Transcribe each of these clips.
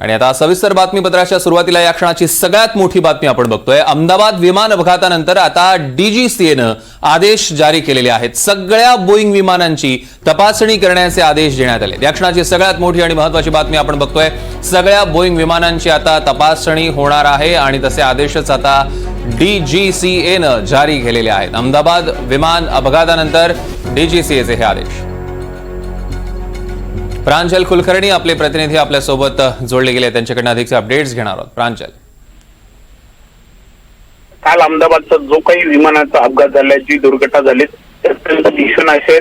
आणि आता सविस्तर बातमीपत्राच्या सुरुवातीला या क्षणाची सगळ्यात मोठी बातमी आपण बघतोय. अहमदाबाद विमान अपघातानंतर आता डीजीसीएनं आदेश जारी केलेले आहेत. सगळ्या बोईंग विमानांची तपासणी करण्याचे आदेश देण्यात आले या क्षणाची सगळ्यात मोठी आणि महत्वाची बातमी आपण बघतोय. सगळ्या बोईंग विमानांची आता तपासणी होणार आहे आणि तसे आदेशच आता डीजीसीएनं जारी केलेले आहेत. अहमदाबाद विमान अपघातानंतर डीजीसीएचे हे आदेश. प्रांजल कुलकर्णी आपले प्रतिनिधी आपल्यासोबत जोडले गेले. त्यांच्याकडनं अधिकचे अपडेट्स घेणार आहोत. प्रांजल. काल अहमदाबादचा जो काही विमानाचा अपघात झाला जी दुर्घटना झाली त्यात दिसून असे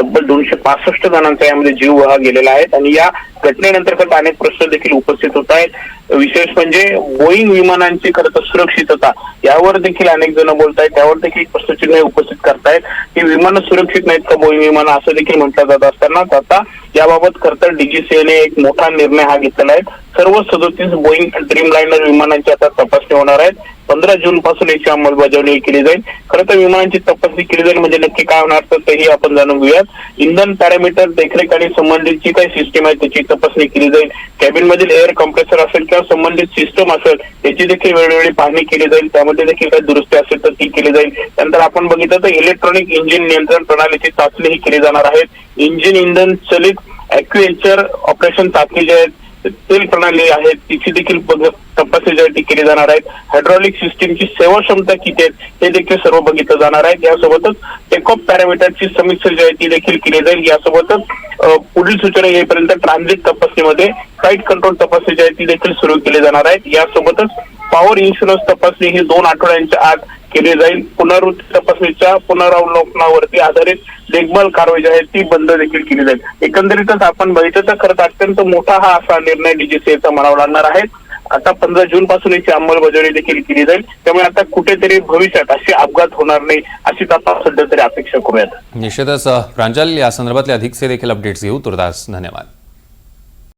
तब्बल दोनशे पासष्ट जणांचा यामध्ये जीव हा गेलेला आहे. आणि या घटनेनंतर खरं अनेक प्रश्न देखील उपस्थित होत आहेत. विशेष म्हणजे बोईंग विमानांची खरं तर सुरक्षितता यावर देखील अनेक जण बोलत आहेत. त्यावर देखील प्रश्नचिन्ह उपस्थित करतायत. की विमानं सुरक्षित नाहीत का बोईंग विमानं? असं देखील म्हटलं जात असताना आता याबाबत खरंतर डीजीसीएने एक मोठा निर्णय हा घेतलेला आहे. सर्व सदोतीस बोईंग ड्रीम लाईनर विमानांची आता तपासणी होणार आहेत. पंधरा जून पासून याची अंमलबजावणी केली जाईल. खरं तर विमानांची तपासणी केली जाईल म्हणजे नक्की काय होणार तर तेही आपण जाणून घेऊयात. इंधन पॅरामीटर देखरेख आणि संबंधित जी काही सिस्टीम आहे त्याची तपासणी केली जाईल. कॅबिन मधील एअर कंप्रेसर असेल किंवा संबंधित सिस्टम असेल याची देखील वेळोवेळी पाहणी केली जाईल. त्यामध्ये देखील काही दुरुस्ती असेल तर ती केली जाईल. त्यानंतर आपण बघितलं तर इलेक्ट्रॉनिक इंजिन नियंत्रण प्रणालीची चाचणीही केली जाणार आहे. इंजिन इंधन चलित ऍक्युएचर ऑपरेशन चाचणी जे आहेत तेल प्रणाली आहे तिची देखील तपासणी केली जाणार आहे हायड्रॉलिक सिस्टीमची सेवा क्षमता किती आहेत हे देखील सर्व बघितलं जाणार आहे. यासोबतच टेकऑफ पॅरामीटरची समीक्षा जी आहे ती देखील केली जाईल यासोबतच पुढील सूचना येईपर्यंत ट्रान्झिट तपासणीमध्ये फ्लाईट कंट्रोल तपासणी जी आहे ती देखील सुरू केली जाणार आहे. यासोबतच पॉवर इन्शुरन्स तपासणी ही दोन आठवड्यांच्या आत केली जाईल. पुनरावृत्ती तपासणीच्या पुनरावलोकनावरती आधारित देखभाल कारवाई जी आहे ती बंद देखील केली जाईल. एकंदरीतच आपण बघितलं तर खरं अत्यंत मोठा हा असा निर्णय डीजीसीएचा म्हणावा लागणार आहे. आता पंधरा जून पासून याची अंमलबजावणी देखील केली जाईल. त्यामुळे आता कुठेतरी भविष्यात असे अपघात होणार नाही अशीच आपण सध्या तरी अपेक्षा करूयात. निश्चितच प्रांजल या संदर्भातले अधिकचे देखील अपडेट्स घेऊ. तुर्तास धन्यवाद.